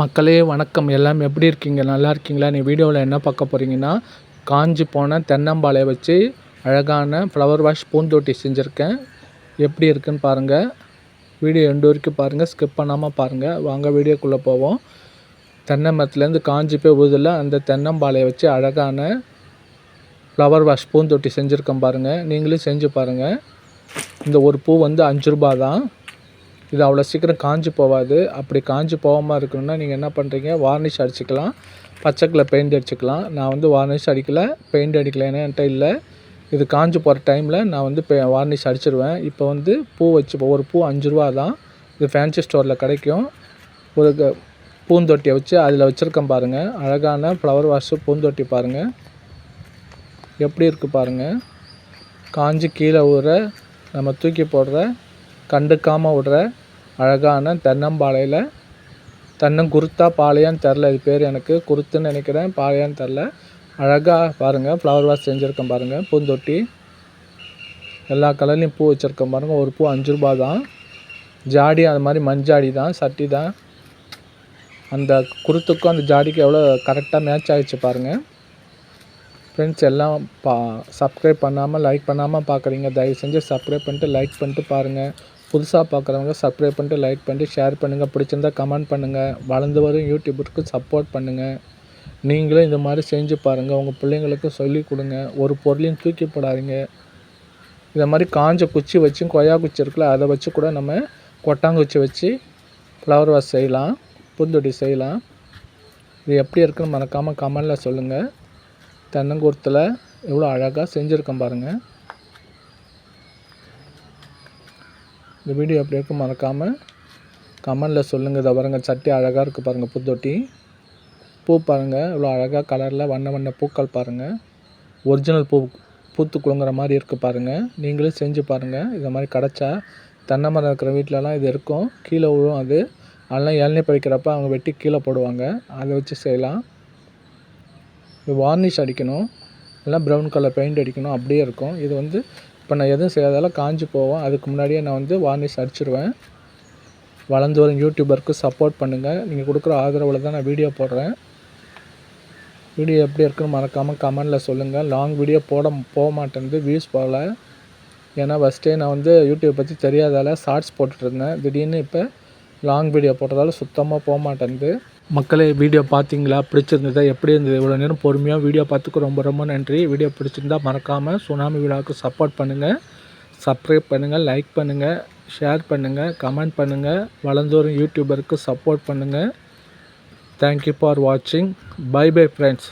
மக்களே வணக்கம். எல்லாம் எப்படி இருக்கீங்க? நல்லா இருக்கீங்களா? நீ வீடியோவில் என்ன பார்க்க போகிறீங்கன்னா காஞ்சி போன தென்னம்பாளையை வச்சு அழகான ஃப்ளவர் வாஷ் பூந்தொட்டி செஞ்சுருக்கேன். எப்படி இருக்குன்னு பாருங்கள் வீடியோ எண்டு வரைக்கும் பாருங்கள் ஸ்கிப் பண்ணாமல் பாருங்கள் வாங்க வீடியோக்குள்ளே போவோம். தென்னை மரத்துலேருந்து காஞ்சி போய் ஊதில் அந்த தென்னம்பாளையை வச்சு அழகான ஃப்ளவர் வாஷ் பூந்தொட்டி செஞ்சுருக்கேன் பாருங்கள் நீங்களும் செஞ்சு பாருங்கள் இந்த ஒரு பூ வந்து அஞ்சு ரூபா தான் இது அவ்வளோ சீக்கிரம் காஞ்சி போகாது. அப்படி காஞ்சி போகாமல் இருக்கணும்னா நீங்கள் என்ன பண்ணுறீங்க வார்னிஷ் அடிச்சுக்கலாம். பச்சை கலர் பெயிண்ட் அடிச்சுக்கலாம். நான் வந்து வார்னிஷ் அடிக்கலை பெயிண்ட் அடிக்கலை ஏன்னா என்கிட்ட இல்லை. இது காஞ்சி போகிற டைமில் நான் வந்து இப்போ வார்னிஷ் அடிச்சிருவேன். இப்போ வந்து பூ வச்சு ஒரு பூ அஞ்சு ரூபா தான். இது ஃபேன்சி ஸ்டோரில் கிடைக்கும். ஒரு பூந்தொட்டியை வச்சு அதில் வச்சுருக்கேன் பாருங்கள் அழகான ஃப்ளவர் வாஷு பூந்தொட்டி பாருங்கள் எப்படி இருக்குது பாருங்கள் காஞ்சி கீழே ஊற நம்ம தூக்கி போடுற கண்டுக்காமல் விடுற அழகான தென்னம்பாளையில் தென்னம் குருத்தா பாளையான்னு தெரில இது பேர் எனக்கு. குருத்துன்னு நினைக்கிறேன் பாளையான்னு தெரில அழகாக பாருங்கள் ஃப்ளவர் வாஷ் செஞ்சுருக்கேன் பாருங்கள் பூந்தொட்டி. எல்லா கலர்லேயும் பூ வச்சுருக்கேன் பாருங்கள் ஒரு பூ அஞ்சு ரூபா தான். ஜாடி அது மாதிரி மஞ்சாடி தான் சட்டி தான். அந்த குருத்துக்கும் அந்த ஜாடிக்கும் எவ்வளோ கரெக்டாக மேட்ச் ஆகிடுச்சு பாருங்கள் ஃப்ரெண்ட்ஸ் எல்லாம் பா சப்ஸ்கிரைப் பண்ணாமல் லைக் பண்ணாமல் பார்க்குறீங்க தயவு செஞ்சு சப்ஸ்கிரைப் பண்ணிட்டு லைக் பண்ணிட்டு பாருங்கள் புதுசாக பார்க்குறவங்க சப்ஸ்கிரைப் பண்ணிட்டு லைக் பண்ணிட்டு ஷேர் பண்ணுங்கள் பிடிச்சிருந்தா கமெண்ட் பண்ணுங்கள் வளர்ந்து வரும் யூடியூபருக்கு சப்போர்ட் பண்ணுங்கள் நீங்களும் இந்த மாதிரி செஞ்சு பாருங்கள் உங்கள் பிள்ளைங்களுக்கு சொல்லி கொடுங்க. ஒரு பொருளையும் தூக்கி போடாதீங்க. இதை மாதிரி காஞ்ச குச்சி வச்சும் கொய்யா குச்சி இருக்குல்ல அதை வச்சு கூட நம்ம கொட்டாங்குச்சி வச்சு ஃப்ளவர் வாஷ் செய்யலாம். பூந்தொட்டி செய்யலாம். இது எப்படி இருக்குன்னு மறக்காமல் கமெண்டில் சொல்லுங்கள் தென்னங்குருத்தில் எவ்வளோ அழகாக செஞ்சுருக்கேன் பாருங்கள் இந்த வீடியோ எப்படி இருக்கும் மறக்காமல் கமெண்டில் சொல்லுங்கள் இதை பாருங்கள் சட்டி அழகாக இருக்குது பாருங்கள் புத்தொட்டி. பூ பாருங்கள் இவ்வளோ அழகாக கலரில் வண்ண வண்ண பூக்கள் பாருங்கள் ஒரிஜினல் பூ பூத்து குலுங்குற மாதிரி இருக்குது பாருங்கள் நீங்களும் செஞ்சு பாருங்கள் இதை மாதிரி கிடச்சா தென்னை மரம் இருக்கிற வீட்டிலலாம் இது இருக்கும். கீழே விழும் அது. அதெல்லாம் இளநீ பறிக்கிறப்ப அவங்க வெட்டி கீழே போடுவாங்க. அதை வச்சு செய்யலாம். வார்னிஷ் அடிக்கணும். எல்லாம் ப்ரௌன் கலர் பெயிண்ட் அடிக்கணும். அப்படியே இருக்கும். இது வந்து இப்போ நான் எதுவும் செய்யாதால காஞ்சி போவோம் அதுக்கு முன்னாடியே நான் வந்து வார்னிஷ் அடிச்சிருவேன். வளர்ந்து வரும் யூடியூபருக்கு சப்போர்ட் பண்ணுங்கள் நீங்கள் கொடுக்குற ஆதரவில் தான் நான் வீடியோ போடுறேன். வீடியோ எப்படி இருக்குன்னு மறக்காமல் கமெண்டில் சொல்லுங்கள் லாங் வீடியோ போட போக மாட்டேங்குது வியூஸ் போகல ஏன்னா ஃபஸ்ட்டே நான் வந்து யூடியூப் பற்றி தெரியாதால ஷார்ட்ஸ் போட்டுட்ருந்தேன் திடீர்னு இப்போ லாங் வீடியோ போடுறதால சுத்தமாக போக மாட்டேங்குது. மக்களே வீடியோ பார்த்தீங்களா? பிடிச்சிருந்ததா? எப்படி இருந்தது? இவ்வளோ நேரம் பொறுமையாக வீடியோ பார்த்துக்கு ரொம்ப ரொம்ப நன்றி. வீடியோ பிடிச்சிருந்தா மறக்காமல் சுனாமி விழாவுக்கு சப்போர்ட் பண்ணுங்கள் சப்ஸ்கிரைப் பண்ணுங்கள் லைக் பண்ணுங்கள் ஷேர் பண்ணுங்கள் கமெண்ட் பண்ணுங்கள் வளர்ந்தோறும் யூடியூபருக்கு சப்போர்ட் பண்ணுங்கள் தேங்க்யூ ஃபார் வாட்சிங் பை பை ஃப்ரெண்ட்ஸ்